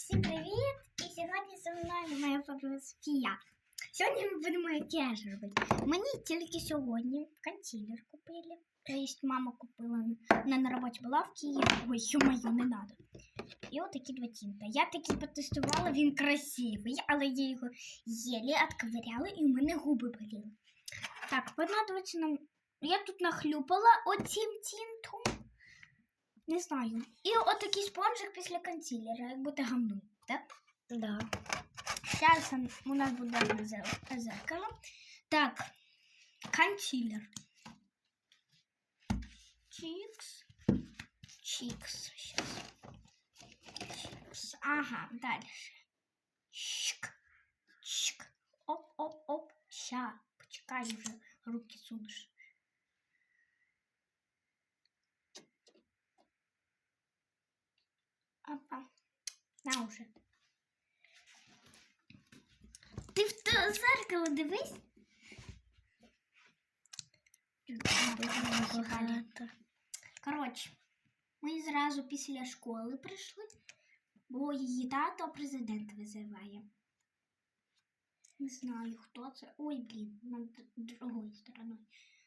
Всім привіт! І сьогодні зі мною моя подруга Софія. Сьогодні ми будемо макіяж робити. Мені тільки сьогодні консилер купили. Тобто мама купила, вона на роботі була в Києві. Ой, ё-моё, не надо. І отакі два тінта. Я такі потестувала, він красивий, але я його єлі відковиряла і у мене губи боліли. Так, понадобиться нам. Я тут нахлюпала оцім тінтом. Не знаю. І отакий спонжик після консилера, як буде гамно. Так? Да. Зараз у нас буде зер- зеркало. Так, консилер. Чикс. Чикс. Сейчас. Чикс. Ага, дальше. Чик. Чик. Оп-оп-оп. Ща. Почекай уже. Руки сунеш. Опа. На уже. Ти в те зеркало дивись. Коротше, ми зразу після школи прийшли, бо її тато президент визиває. Не знаю, хто це. Ой, блін, нам другою стороною.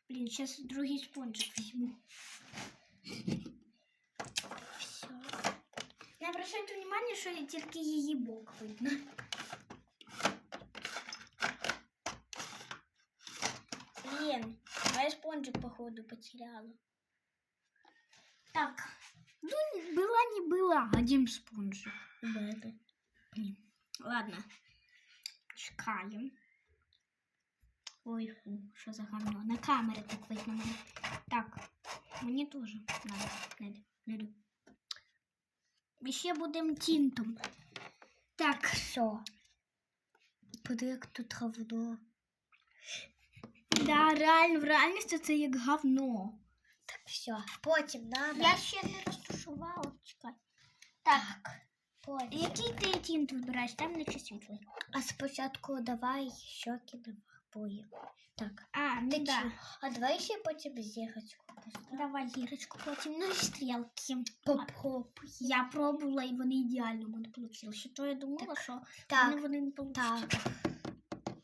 Блін, зараз другий спонжик візьму. обращайте внимание, що тільки її бок видно. Блин, а я спонжик, походу, потеряла. Так, ну, не- была не была, один спонжик. Беби. Блин, ладно, чекаем. Ой, фу, що за говно. На камері так видно мене. Так, мені теж надо. Надо, надо. І ще будемо тінтом. Так, Все. Подивись, як тут говно. да, реально, в реальності це як говно. Так, все. Потім надо. Я ще не розташувала, чекай. Так, Потім. який ти тінт вибираєш, темний чи світлий? А спочатку давай щоки намахпуємо. Так. А, ну да. А давай ще потім зірочку поставимо. Давай гірочку потім, ну і стрілки. Поп-поп. Я пробувала і вони ідеально в мене вийшли. Ще то я думала, що Так, вони не вийшли. так.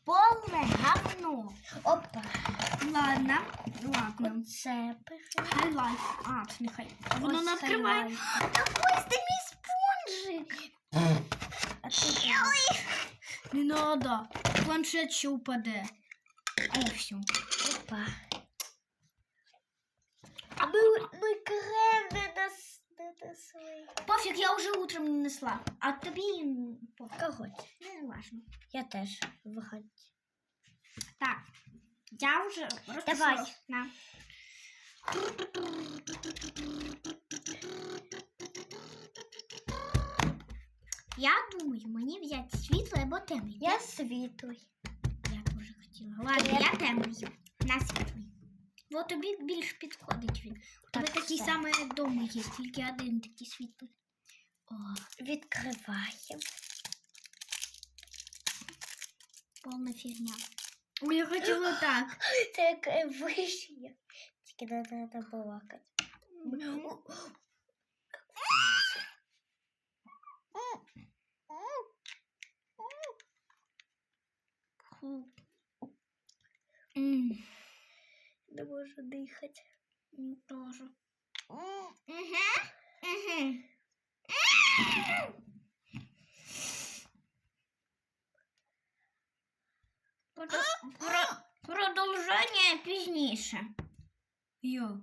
Повне говно. Опа. Ладно, ладно. Це пише. А, це не хай. Воно не відкриває. Та ось де мій спонжик. А ти Не надо. Планшет ще упаде. О, все. Опа. А ми, ми крем не нас не несли. Я вже утром не несла. А тобі м, пофіг. Когось. Не важно. Я теж виходь. Так, я вже Давай. розписала. На. Я думаю, мені взяти світлий або темний. Я світлий. Хотіла. Ладно, я темний. На світлий. Бо тобі більш підходить він. У тебе Так, такий все. самий як вдома є, тільки один такий світлий. О, Відкриваємо. повна фігня. Ой, я хотіла так. Це як вишня. Тільки треба балакати. Фу. можу дихати. Він теж. Продолжение пізніше. Йо.